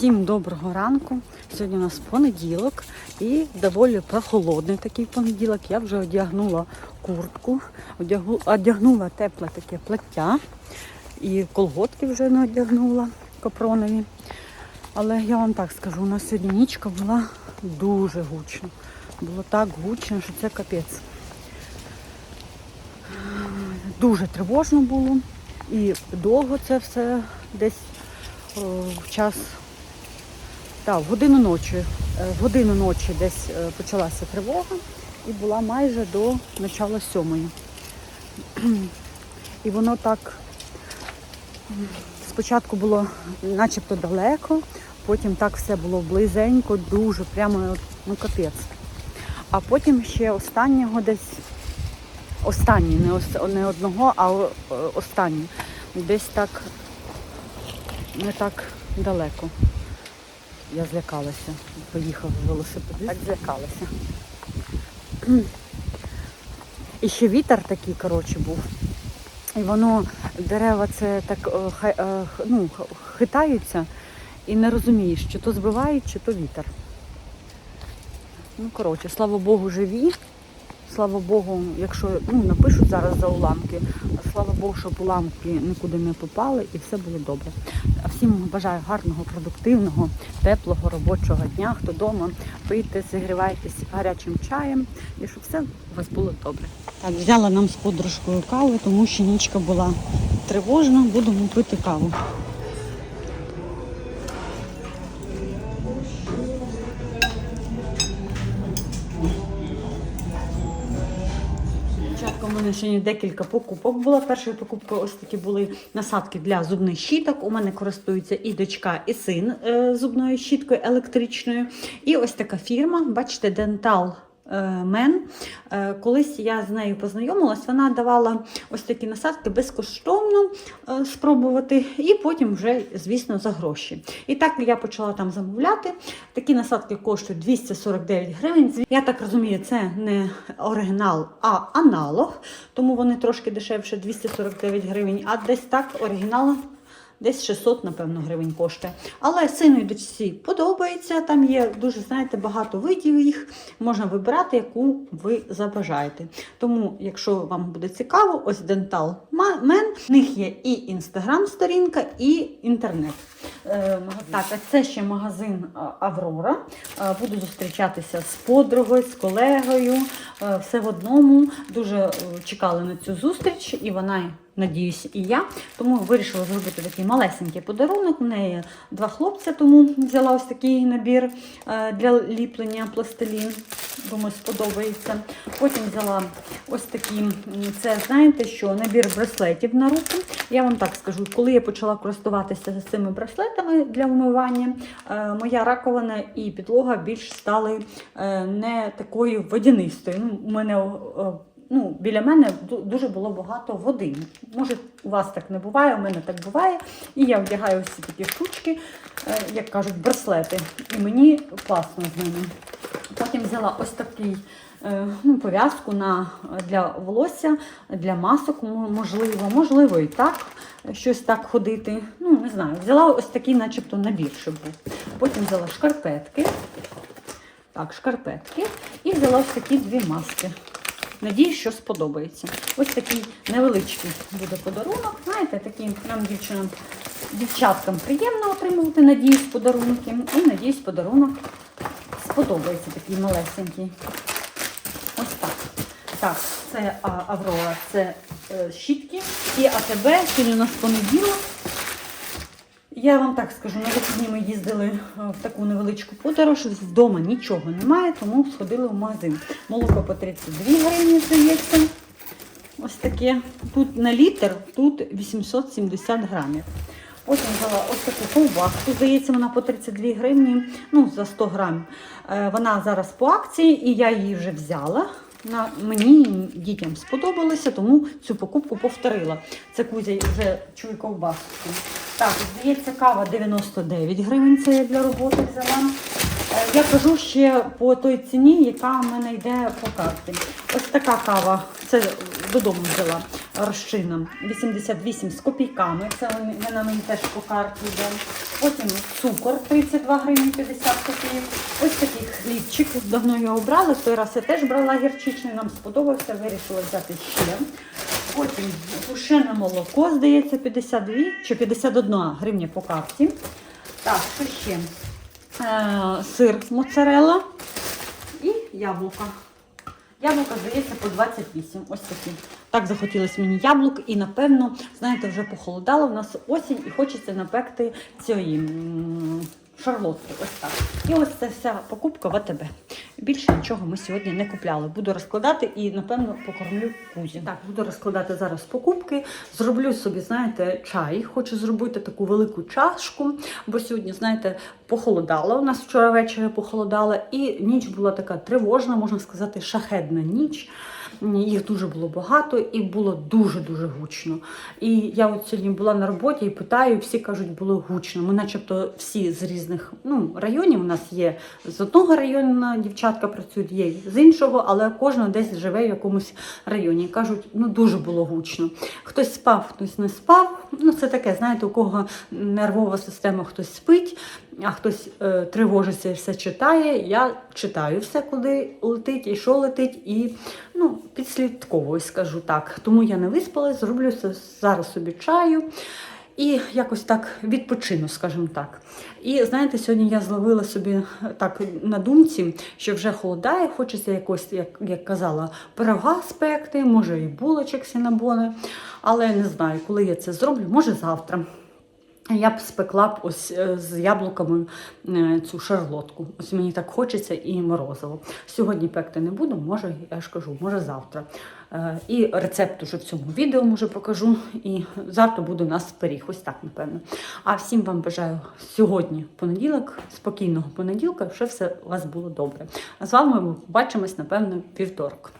Всім доброго ранку. Сьогодні у нас понеділок і доволі прохолодний такий понеділок. Я вже одягнула куртку, одягнула тепле таке плаття і колготки вже не одягнула капронові. Але я вам так скажу, у нас сьогодні нічка була дуже гучно. Було так гучно, що це капець. Дуже тривожно було. І довго це все десь в час. Так, в годину ночі. е, В годину ночі десь е, почалася тривога і була майже до начала сьомої. І воно так спочатку було начебто далеко, потім так все було близенько, дуже, прямо ну капець. А потім ще останнього десь останній, не, ос- не одного, а е, останній. Десь так не так далеко. Я злякалася. Поїхав велосипед. Так злякалася. І ще вітер такий, коротше, був. І воно, дерева це так е, е, ну, хитаються і не розумієш, чи то збивають, чи то вітер. Ну, коротше, слава Богу, живі. Слава Богу, якщо ну, напишуть зараз за уламки, слава Богу, щоб уламки нікуди не попали і все було добре. Всім бажаю гарного, продуктивного, теплого робочого дня. Хто вдома, пийте, зігрівайтесь гарячим чаєм і щоб все у вас було добре. Так, взяла нам з подружкою каву, тому що нічка була тривожна, будемо пити каву. Спочатку у мене сьогодні декілька покупок було. Першою покупкою ось такі були насадки для зубних щіток. У мене користуються і дочка, і син е, зубною щіткою електричною. І ось така фірма, бачите, Dental Мен. Е, Колись я з нею познайомилась, вона давала ось такі насадки безкоштовно е, спробувати, і потім вже, звісно, за гроші. І так я почала там замовляти. Такі насадки коштують 249 гривень. Я так розумію, це не оригінал, а аналог, тому вони трошки дешевше 249 гривень, а десь так оригінал. Десь 600, напевно, гривень коштує. Але сину і дочці подобається. Там є дуже, знаєте, багато видів їх. Можна вибирати, яку ви забажаєте. Тому, якщо вам буде цікаво, ось Dental Men, в них є і інстаграм-сторінка, і інтернет. Е, Так, це ще магазин Аврора. Е, Буду зустрічатися з подругою, з колегою. е, Все в одному. Дуже чекали на цю зустріч, і вона. Надіюсь, і я. Тому вирішила зробити такий малесенький подарунок. У неї два хлопця, тому взяла ось такий набір для ліплення пластилін. Думаю, сподобається. Потім взяла ось такі, це знаєте, що набір браслетів на руку. Я вам так скажу, коли я почала користуватися цими браслетами для вмивання, е, моя раковина і підлога більш стали е, не такою водянистою. Ну, у мене е, ну, біля мене дуже було багато води. Може, у вас так не буває, у мене так буває. І я вдягаю ці такі штучки, як кажуть, браслети. І мені класно з ними. Потім взяла ось такий ну, пов'язку на, для волосся, для масок, можливо, можливо, і так. Щось так ходити. Ну, не знаю. Взяла ось такий, начебто, набір, щоб був. Потім взяла шкарпетки. Так, шкарпетки. І взяла ось такі дві маски. Надіюсь, що сподобається. Ось такий невеличкий буде подарунок. Знаєте, таким нам дівчинам, дівчаткам приємно отримувати, надіюсь, подарунки. І надіюсь, подарунок сподобається такий малесенький. Так. Це Аврора, це е, щітки. І АТБ, сьогодні у нас понеділок. Я вам так скажу, на вихідні ми їздили е, в таку невеличку подорож, вдома нічого немає, тому сходили в магазин. Молоко по 32 гривні, здається. Ось таке. Тут на літр, тут 870 грамів. Потім взяла ось таку ковбаску, здається, вона по 32 гривні, ну, за 100 грамів. Е, Вона зараз по акції, і я її вже взяла. На, мені дітям сподобалося, тому цю покупку повторила. Це Кузя вже чує ковбаску. Так, здається, кава 99 гривень, це я для роботи взяла. Е, Я кажу ще по той ціні, яка в мене йде по карті. Ось така кава Це додому взяла розчина 88 з копійками. Це вона мені теж по карті йде. Потім цукор 32 гривні 50 копійок. Ось такий хлібчик. Давно його брали. Той раз я теж брала гірчичний, нам сподобався, вирішила взяти ще. Потім тушене молоко, здається, 52 чи 51 гривня по карті. Так, що ще? Е, сир моцарелла і яблука. Яблука, здається, по 28. Ось такі. Так захотілося мені яблук, і напевно, знаєте, вже похолодало. У нас осінь і хочеться напекти цієї шарлотки. Ось так. І ось це вся покупка в АТБ. Більше нічого ми сьогодні не купляли. Буду розкладати і, напевно, покормлю кузі. Так, буду розкладати зараз покупки. Зроблю собі, знаєте, чай. Хочу зробити таку велику чашку, бо сьогодні, знаєте, похолодало. У нас вчора ввечері похолодало, і ніч була така тривожна, можна сказати, шахедна ніч. Їх дуже було багато і було дуже-дуже гучно. І я от сьогодні була на роботі і питаю, всі кажуть, було гучно. Ми начебто всі з різних ну, районів. У нас є з одного району дівчатка працюють, є з іншого, але кожна десь живе в якомусь районі. Кажуть, ну дуже було гучно. Хтось спав, хтось не спав. Ну, це таке, знаєте, у кого нервова система, хтось спить, а хтось е, тривожиться все читає. Я читаю все, куди летить і що летить, і ну, підслідковую, скажу так. Тому я не виспалась, зроблю зараз собі чаю. І якось так відпочину, скажімо так. І знаєте, сьогодні я зловила собі е, так на думці, що вже холодає, хочеться якось, як, як казала, пирога спекти, може і булочок сінабони. Але не знаю, коли я це зроблю, може завтра. Я б спекла б ось е, з яблуками е, цю шарлотку. Ось мені так хочеться і морозиво. Сьогодні пекти не буду, може, я ж кажу, може завтра. Е, І рецепт уже в цьому відео може покажу. І завтра буде у нас пиріг. Ось так, напевно. А всім вам бажаю сьогодні понеділок, спокійного понеділка, щоб все у вас було добре. А з вами ми побачимось, напевно, вівторок.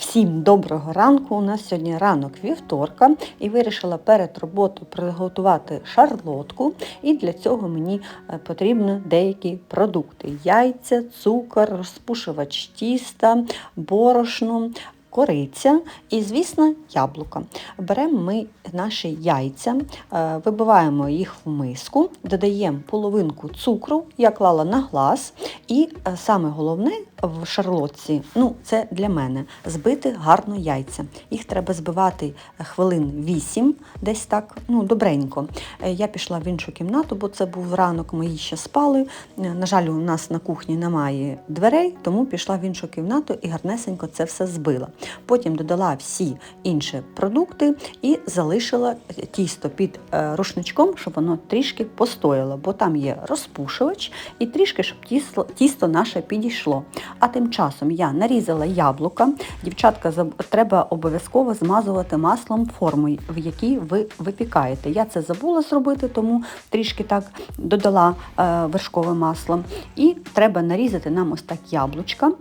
Всім доброго ранку. У нас сьогодні ранок вівторка, і вирішила перед роботою приготувати шарлотку. І для цього мені е, потрібні деякі продукти: яйця, цукор, розпушувач тіста, борошно. Кориця і, звісно, яблука. Беремо ми наші яйця, е, вибиваємо їх в миску, додаємо половинку цукру, я клала на глаз, і е, саме головне в шарлотці, ну це для мене, збити гарно яйця. Їх треба збивати хвилин 8, десь так, ну добренько. Е, Я пішла в іншу кімнату, бо це був ранок, мої ще спали. Е, На жаль, у нас на кухні немає дверей, тому пішла в іншу кімнату і гарнесенько це все збила. Потім додала всі інші продукти і залишила тісто під е, рушничком, щоб воно трішки постояло, бо там є розпушувач і трішки, щоб тісто, тісто наше підійшло. А тим часом я нарізала яблука. Дівчатка, треба обов'язково змазувати маслом форму, в якій ви випікаєте. Я це забула зробити, тому трішки так додала е, вершкове масло. І треба нарізати нам ось так яблучка.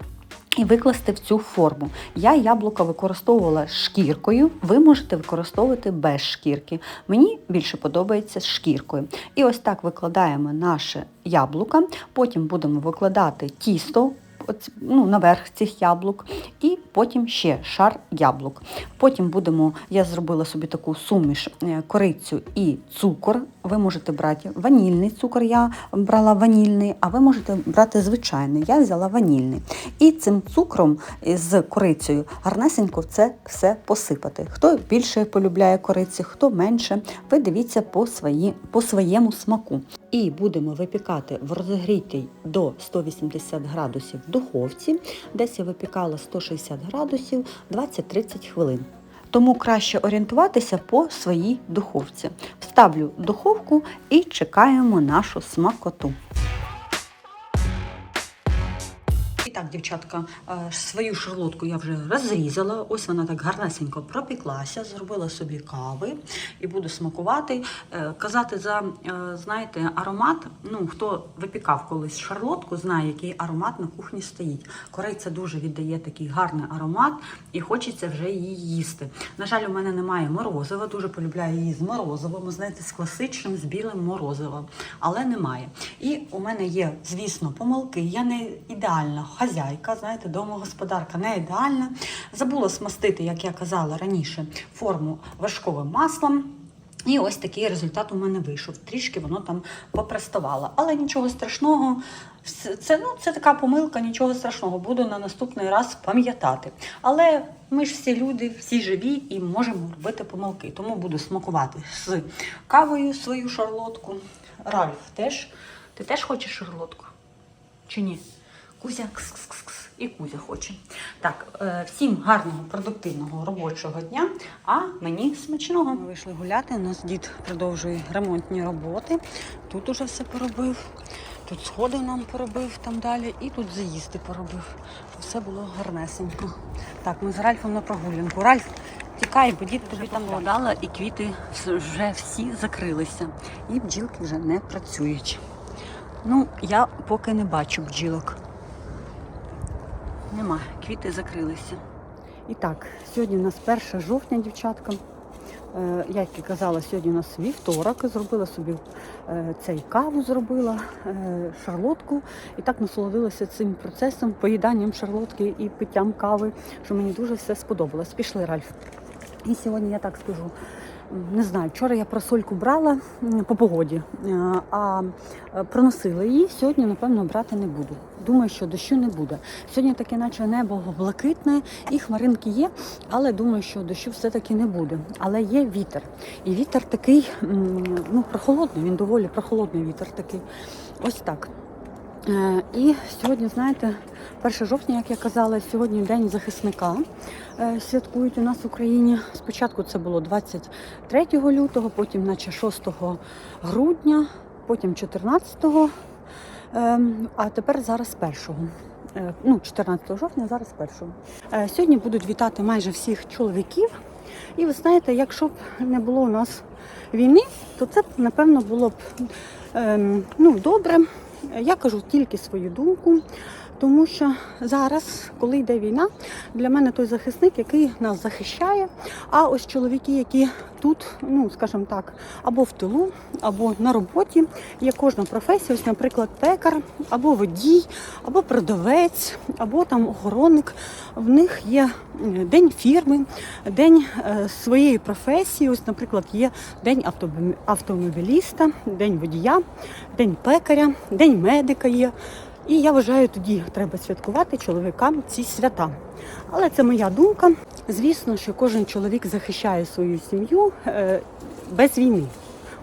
І викласти в цю форму. Я яблука використовувала шкіркою, ви можете використовувати без шкірки. Мені більше подобається з шкіркою. І ось так викладаємо наше яблука, потім будемо викладати тісто. Ну, наверх цих яблук, і потім ще шар яблук. Потім будемо, я зробила собі таку суміш е, корицю і цукор. Ви можете брати ванільний цукор, я брала ванільний, а ви можете брати звичайний. Я взяла ванільний. І цим цукром з корицею гарнесенько це все посипати. Хто більше полюбляє кориці, хто менше, ви дивіться по, свої, по своєму смаку. І будемо випікати в розігрітій до 180 градусів духовці. Десь я випікала 160 градусів 20-30 хвилин. Тому краще орієнтуватися по своїй духовці. Вставлю духовку і чекаємо нашу смакоту. І так, дівчатка, е, свою шарлотку я вже розрізала. Ось вона так гарнесенько пропеклася, зробила собі кави і буду смакувати. Е, Казати за, е, знаєте, аромат. Ну, хто випікав колись шарлотку, знає, який аромат на кухні стоїть. Кориця дуже віддає такий гарний аромат і хочеться вже її їсти. На жаль, у мене немає морозива, дуже полюбляю її з морозивом, знаєте, з класичним, з білим морозивом, але немає. І у мене є, звісно, помилки. Я не ідеальна домохазяйка, знаєте, домогосподарка не ідеальна. Забула смастити, як я казала раніше, форму вершковим маслом. І ось такий результат у мене вийшов. Трішки воно там попреставало. Але нічого страшного. Це, ну, це така помилка, нічого страшного. Буду на наступний раз пам'ятати. Але ми ж всі люди, всі живі і можемо робити помилки. Тому буду смакувати з кавою свою шарлотку. Ральф, теж. Ти теж хочеш шарлотку? Чи ні? Кузя кс-кс-кс і Кузя хоче. Так, е, всім гарного, продуктивного робочого дня, а мені смачного. Ми вийшли гуляти. У нас дід продовжує ремонтні роботи. Тут уже все поробив. Тут сходи нам поробив там далі, і тут заїзди поробив. Все було гарнесенько. Так, ми з Ральфом на прогулянку. Ральф, тікай, бо дід тобі там подала, і квіти вже всі закрилися. І бджілки вже не працюють. Ну, я поки не бачу бджілок. Нема, квіти закрилися. І так, сьогодні у нас 1 жовтня, дівчатка. Е, Як і казала, сьогодні у нас вівторок. Зробила собі е, цей каву, зробила е, шарлотку. І так насолодилася цим процесом, поїданням шарлотки і питтям кави, що мені дуже все сподобалось. Пішли, Ральф. І сьогодні я так скажу. Не знаю, вчора я просольку брала по погоді, е, а е, проносила її. Сьогодні, напевно, брати не буду. Думаю, що дощу не буде. Сьогодні таке, наче небо блакитне, і хмаринки є, але думаю, що дощу все-таки не буде. Але є вітер. І вітер такий, ну, прохолодний, він доволі прохолодний вітер такий. Ось так. Е, І сьогодні, знаєте, 1 жовтня, як я казала, сьогодні День захисника е, святкують у нас в Україні. Спочатку це було 23 лютого, потім наче 6 грудня, потім 14, ем, а тепер зараз 1. Е, Ну, 14 жовтня, зараз 1. Е, Сьогодні будуть вітати майже всіх чоловіків. І ви знаєте, якщо б не було у нас війни, то це б, напевно, було б ем, ну, добре. Я кажу тільки свою думку, тому що зараз, коли йде війна, для мене той захисник, який нас захищає. А ось чоловіки, які тут, ну скажімо так, або в тилу, або на роботі, є кожна професія, ось, наприклад, пекар, або водій, або продавець, або там охоронник. В них є день фірми, день е, своєї професії. Ось, наприклад, є день автомобіліста, день водія, день пекаря, день медика є. І я вважаю, тоді треба святкувати чоловікам ці свята. Але це моя думка. Звісно, що кожен чоловік захищає свою сім'ю е, без війни.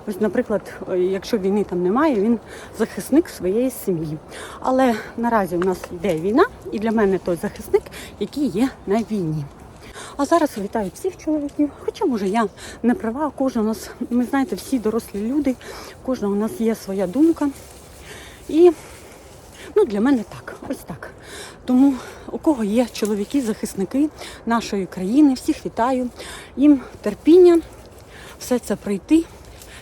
Ось, наприклад, е, якщо війни там немає, він захисник своєї сім'ї. Але наразі у нас йде війна, і для мене той захисник, який є на війні. А зараз вітаю всіх чоловіків. Хоча, може, я не права, кожен у нас, ми знаєте, всі дорослі люди, кожного у нас є своя думка. І ну, для мене так, ось так. Тому у кого є чоловіки, захисники нашої країни, всіх вітаю. Їм терпіння, все це пройти.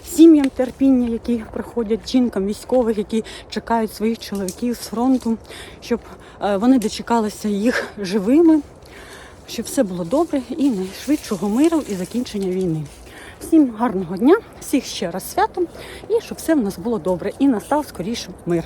Сім'ям терпіння, які приходять жінкам військових, які чекають своїх чоловіків з фронту, щоб е, вони дочекалися їх живими, щоб все було добре і найшвидшого миру і закінчення війни. Всім гарного дня, всіх ще раз святом і щоб все в нас було добре і настав скоріше мир.